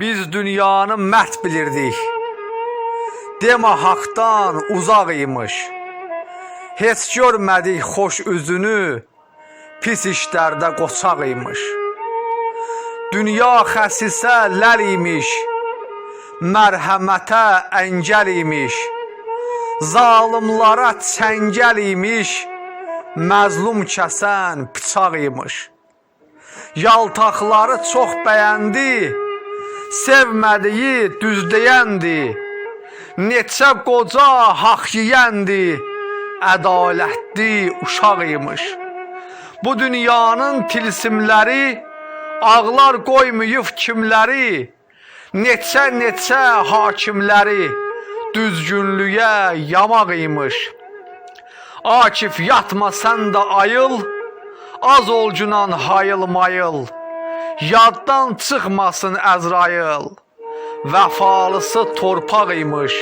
Biz dünyanı mərd bilirdik. Demə haqdan uzaq imiş. Heç görmədik xoş üzünü, pis işlərdə qoçaq imiş. Dünya xəsisə ləl imiş, mərhəmətə əngəl imiş. Zalimlara çəngəl imiş, məzlum kəsən bıçaq imiş. Yaltaqları çox bəyəndi, sevmədiyi düzdəyəndi. Neçə qoca haqq yeyəndi, ədalətli uşaq imiş. Bu dünyanın tilsimləri ağlar qoymayıb kimləri, neçə-neçə hakimləri düzgünlüyə yamaq imiş. Akif yatma sən də ayıl, az olcunan hayıl mayıl. Yaddan çıxmasın Əzrail. Vəfalısı torpaq imiş.